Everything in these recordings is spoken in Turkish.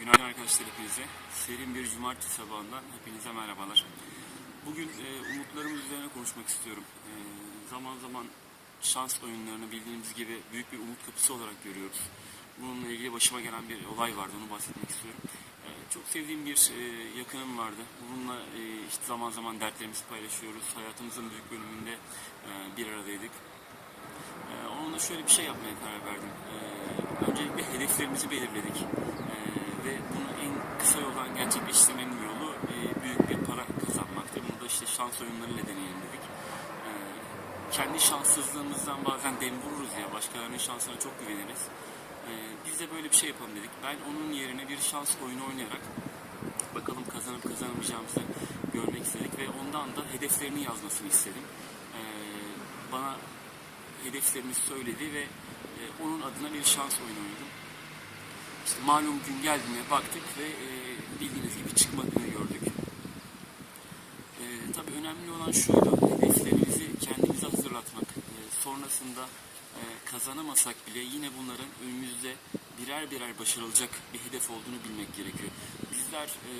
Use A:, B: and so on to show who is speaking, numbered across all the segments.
A: Günaydın arkadaşlar hepinize. Serin bir cumartesi sabahından hepinize merhabalar. Bugün e, umutlarımız üzerine konuşmak istiyorum. E, zaman zaman şans oyunlarını bildiğimiz gibi büyük bir umut kapısı olarak görüyoruz. Bununla ilgili başıma gelen bir olay vardı, onu bahsetmek istiyorum. E, çok sevdiğim bir e, yakınım vardı. Bununla e, işte zaman zaman dertlerimizi paylaşıyoruz. Hayatımızın büyük bölümünde e, bir aradaydık. Ee, onunla şöyle bir şey yapmaya karar verdim. Ee, öncelikle hedeflerimizi belirledik. Ve bunu en kısa yoldan gerçekleştirmenin yolu e, büyük bir para kazanmaktı. Bunu da işte şans oyunlarıyla deneyelim dedik. Ee, kendi şanssızlığımızdan bazen dem vururuz ya, başkalarının şansına çok güveniriz. Ee, biz de böyle bir şey yapalım dedik. Ben onun yerine bir şans oyunu oynayarak bakalım kazanıp kazanamayacağımızı görmek istedik ve ondan da hedeflerini yazmasını istedim. Ee, bana hedeflerini söyledi ve e, onun adına bir şans oyunu oynadım. İşte malum gün geldiğine baktık ve e, bildiğiniz gibi çıkmadığını gördük. E, tabii önemli olan şuydu, hedeflerimizi kendimize hazırlatmak. E, sonrasında e, kazanamasak bile yine bunların önümüzde birer birer başarılacak bir hedef olduğunu bilmek gerekiyor. Bizler e,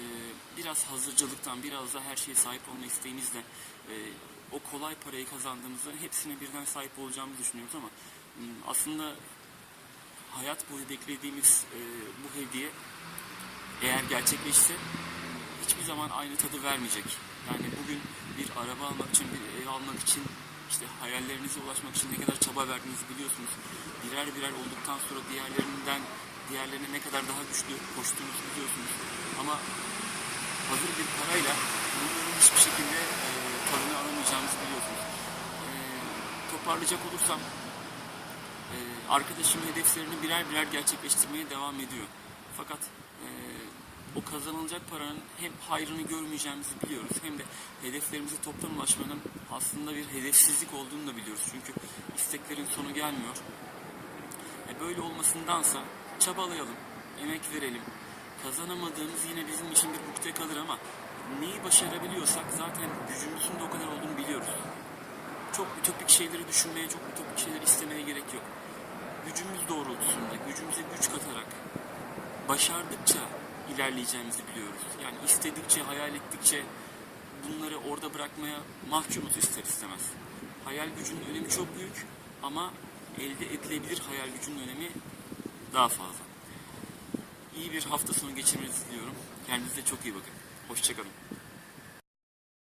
A: biraz hazırcılıktan, biraz da her şeye sahip olma isteğimizle e, o kolay parayı kazandığımızda hepsine birden sahip olacağımızı düşünüyoruz ama m, aslında hayat boyu beklediğimiz e, bu hediye eğer gerçekleşse hiçbir zaman aynı tadı vermeyecek. Yani bugün bir araba almak için, bir ev almak için, işte hayallerinize ulaşmak için ne kadar çaba verdiğinizi biliyorsunuz. Birer birer olduktan sonra diğerlerinden diğerlerine ne kadar daha güçlü koştuğunuzu biliyorsunuz. Ama hazır bir parayla bunların hiçbir şekilde e, tadını alamayacağımızı biliyorsunuz. E, toparlayacak olursam arkadaşım hedeflerini birer birer gerçekleştirmeye devam ediyor. Fakat e, o kazanılacak paranın hem hayrını görmeyeceğimizi biliyoruz hem de hedeflerimize toptan ulaşmanın aslında bir hedefsizlik olduğunu da biliyoruz. Çünkü isteklerin sonu gelmiyor. E, böyle olmasındansa çabalayalım, emek verelim. Kazanamadığımız yine bizim için bir ukde kalır ama neyi başarabiliyorsak zaten gücümüzün de o kadar olduğunu biliyoruz. Çok ütopik şeyleri düşünmeye, çok ütopik şeyleri istemeye gerek yok. Gücümüz doğrultusunda, gücümüze güç katarak başardıkça ilerleyeceğimizi biliyoruz. Yani istedikçe, hayal ettikçe bunları orada bırakmaya mahkumuz ister istemez. Hayal gücünün önemi çok büyük ama elde edilebilir hayal gücünün önemi daha fazla. İyi bir hafta sonu geçirmenizi diliyorum. Kendinize çok iyi bakın. Hoşçakalın.